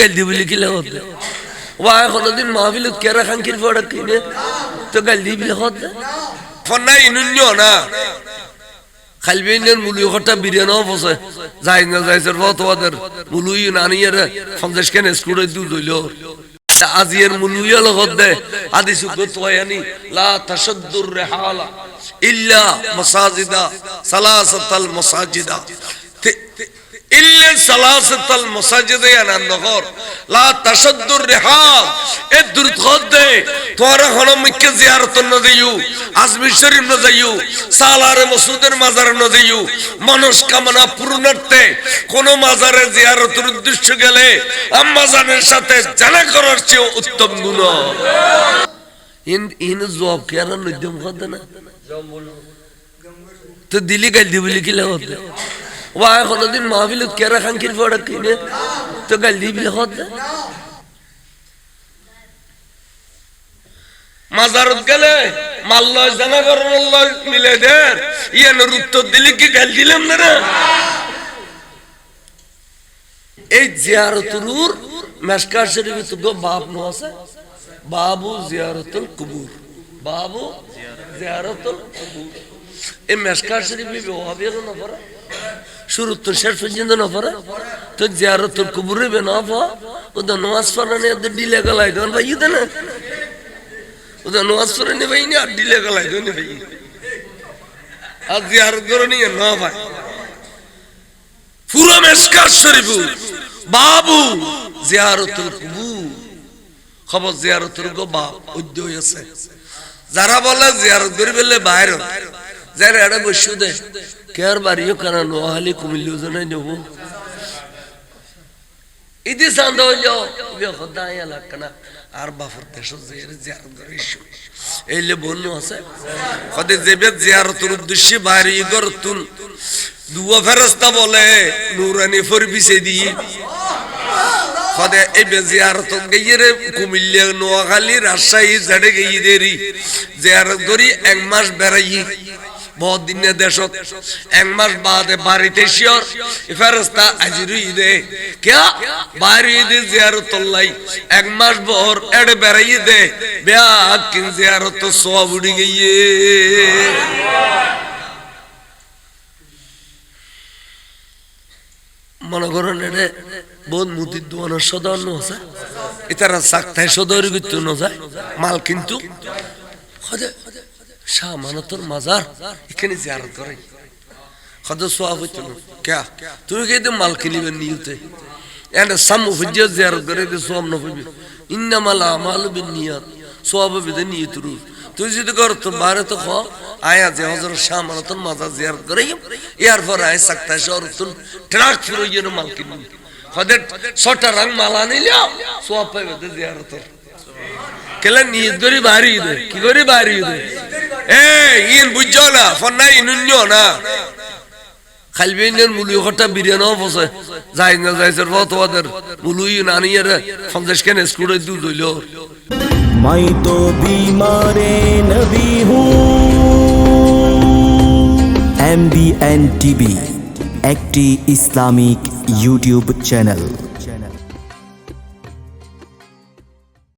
গাল বলি কিলে হতে ওয়া কোনদিন মাহফিলত কেরা খাঙ্কির পড়া কিনে? তো গাল বলে হতে ফন্না ইনুন্য না। খালবেনের মুলুই হটা বিরিয়ানো বসে। যাই না যাইছে তোমাদের মুলুই নানিয়ে পঞ্চাশ কেন স্কুলে দু দইল আজিয়ের মুলুই লগত দে। আদি সুখ তোয়ানি লা তাশদ্দুর রিহালা ইল্লা মাসাজিদা সালাসাতাল মাসাজিদা ইল্লা মনস্কামনা পূর্ণার্থে কোন মাজারে জিয়ারতের উদ্দেশ্য গেলে আম্মাজানের সাথে জানা করার চেয়ে উত্তম গুণ। ইন ইন কে আর না? তো দিলি গাল দি বলি কিলে হতে। ওয়া কোনদিন মাহফিলত কেরা খাঙ্কির পড়া কিনে তো গাল দি বলে হতে মাজারত গেলে মাল্লয় জানা করার মিলে দেন ইয়ানোর উত্তর দিলে কি গাল দিলাম না রে এই জিয়ারতুর মেসকার শরীফে তো গো বাপ নো আছে বাবু জিয়ারতুল কুবুর বাবু জিয়ারতুল কুবুর এই মেসকার শরীফে হবে না পড়া শুরু তো শেষ পর্যন্ত না পড়া? তো জিয়ারতুল কুবুরে বে না পড়া? ওদের নামাজ পড়ানে ওদের ডিলে গলাই দেন ভাই দেন ওদের নামাজ পড়ানে ভাই নি আর ডিলে গলাই দেন ভাই। আর জিয়ারত করে নিয়ে না ভাই। পুরো মেসকার শরীফ। বাবু, জিয়ারতুল কুবুর। খবর জিয়ারতের গো বাপ উদ্য হয়েছে। যারা বলে জিয়ারত করি বললে বাইর। যারা এটা বসু দে কেয়ার বাড়িও কেন নোয়াহালি কুমিল্লি জানাই নেব ইদি চান্দ হইল খোদাই এলাকা আর বাফর দেশ জিয়ারত করে এইলে বন্য আছে। কদে যেবে জিয়ারতের উদ্দেশ্যে বাইরে ইগর তুন দুয়া ফেরস্তা বলে, নুরানি ফর বিছে দিয়ে। খদে এই জিয়ারত গইয়ে কুমিল্লা নোয়াখালী, রাজশাহী, জাডে গিয়ে দেরি। জিয়ারত করি এক মাস বেড়াই বহুত দিন দেশত এক মাস বাদে বাড়িতে শিওর ফেরস্তা আজিরু ঈদে। কেয়া বাড়ি ঈদে জিয়ারত লাই এক মাস বহর এড়ে বেড়াই দে বেয়া কিন জিয়ারত সব উড়ি গিয়ে মনে করেন এটা বহুত মুদির দোকানের সদান্য আছে। এটারা চাকতাই সদর কিন্তু ন যায় মাল কিন্তু শাহ মানতর মাজার এখানে জিয়ারত করে খদ সোয়া হইতো না ক্যা তুমি কে মাল কিনিবেন নিয়তে এন্ড সাম হুজ্জা জিয়ারত করে দে সোয়াম না হইবে ইন্নামাল আমাল বিন নিয়াত সোয়াব বিদে নিয়ত রু তুই যদি কর তোর বারে তো খ আয়া যে হজর শাহ মানতর মাজার জিয়ারত করে ইয়ার পর আয় সাকতাই শহর তুল ট্রাক ফিরো ইয়ে মাল কিনবি খদের ছটা রং মালা নিলে সোয়াব পাইবে জিয়ারত কেলা নিয়ত করি বাড়ি দে কি করি বাড়ি দে এই ইন বুঝছ না? ফন্না ইনুনিও না। খালবেনের মুলু হটা বিরিয়ানো বসে। যাই না যাইছে ফতোয়াদের মুলু ইউনানিয়ের সন্দেশ কেন স্কুলে দুধ হইল। মাই তো বিমারে নবী হু। এমবিএন টিভি একটি ইসলামিক ইউটিউব চ্যানেল।